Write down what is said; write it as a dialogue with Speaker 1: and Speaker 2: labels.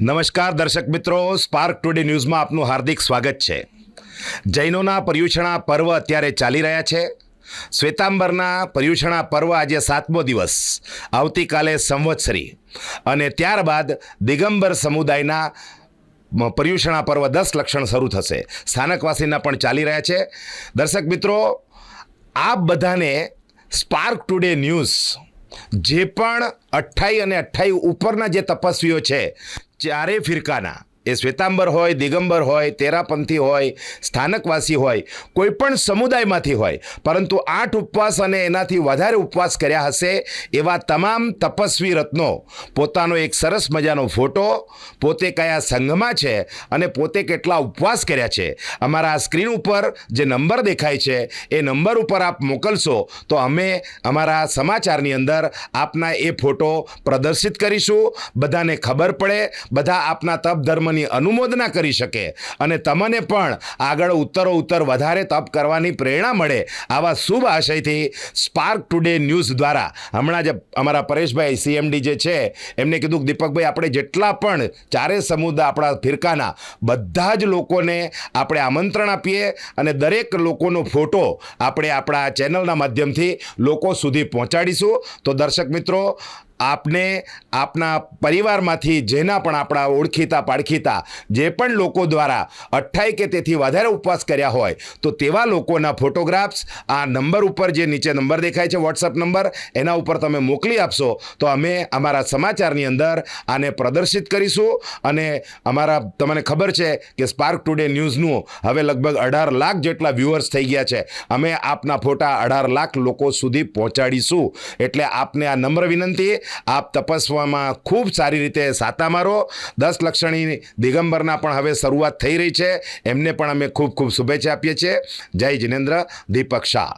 Speaker 1: નમસ્કાર દર્શક મિત્રો સ્પાર્ક ટુડે ન્યૂઝમાં આપનું હાર્દિક સ્વાગત છે. જૈનોના પર્યુષણા પર્વ અત્યારે ચાલી રહ્યા છે. શ્વેતાંબરના પર્યુષણા પર્વ આજે સાતમો દિવસ, આવતીકાલે સંવત્સરી. અને ત્યારબાદ દિગંબર સમુદાયના પર્યુષણા પર્વ દસ લક્ષણ શરૂ થશે. સ્થાનકવાસીના પણ ચાલી રહ્યા છે. દર્શક મિત્રો, આપ બધાને સ્પાર્ક ટુડે ન્યૂઝ જે પણ અઠ્ઠાઈ અને અઠ્ઠાઈ ઉપરના જે તપસ્વીઓ છે ચારે ફિરકાના. એ શ્વેતાંબર હોય, દિગંબર હોય, તેરાપંથી હોય, સ્થાનકવાસી હોય કોઈ પણ સમુદાયમાંથી હોય, પરંતુ આઠ ઉપવાસ અને એનાથી વધારે ઉપવાસ કર્યા હશે એવા તમામ તપસ્વી રત્નો, પોતાનો એક સરસ મજાનો ફોટો, પોતે કયા સંઘમાં છે અને પોતે કેટલા ઉપવાસ કર્યા છે. અમારા આ સ્ક્રીન ઉપર જે નંબર દેખાય છે, એ નંબર ઉપર આપ મોકલશો તો અમે અમારા સમાચારની અંદર આપના એ ફોટો પ્રદર્શિત કરીશું. બધાને ખબર પડે, બધા આપના તપ ધર્મની અનુમોદના કરી શકે અને તમને પણ આગળ ઉત્તરો ઉત્તર વધારે તપ કરવાની પ્રેરણા મળે આવા શુભ આશયથી સ્પાર્ક ટુડે ન્યૂઝ દ્વારા. હમણાં જ અમારા પરેશભાઈ સીએમડી જે છે, એમને કીધું કે દીપકભાઈ, આપણે જેટલા પણ ચારે સમુદાય આપણા ફિરકાના બધા જ લોકોને આપણે આમંત્રણ આપીએ અને દરેક લોકોનો ફોટો આપણે આપણા ચેનલના માધ્યમથી લોકો સુધી પહોંચાડીશું. તો દર્શક મિત્રો આપને, આપના પરિવારમાંથી જેના પણ આપણા ઓળખીતા પાડખીતા, જે પણ લોકો દ્વારા અઠ્ઠાઈ કે તેથી વધારે ઉપવાસ કર્યા હોય, તો તેવા લોકોના ફોટોગ્રાફ્સ આ નંબર ઉપર જે નીચે નંબર દેખાય છે વોટ્સઅપ નંબર, એના ઉપર તમે મોકલી આપશો, તો અમે અમારા સમાચારની અંદર આને પ્રદર્શિત કરીશું. અને અમારા, તમને ખબર છે કે સ્પાર્ક ટુડે ન્યૂઝનું હવે લગભગ અઢાર લાખ જેટલા વ્યૂઅર્સ થઈ ગયા છે. અમે આપના ફોટા અઢાર લાખ લોકો સુધી પહોંચાડીશું. એટલે આપને આ નમ્ર વિનંતી આપ તપસ્વામાં ખૂબ સારી રીતે સાતા મારો. દસ લક્ષણી દિગંબરના પણ હવે શરૂઆત થઈ રહી છે. એમને પણ અમે ખૂબ ખૂબ શુભેચ્છા આપીએ છીએ. જય જિનેન્દ્ર, દીપક શાહ.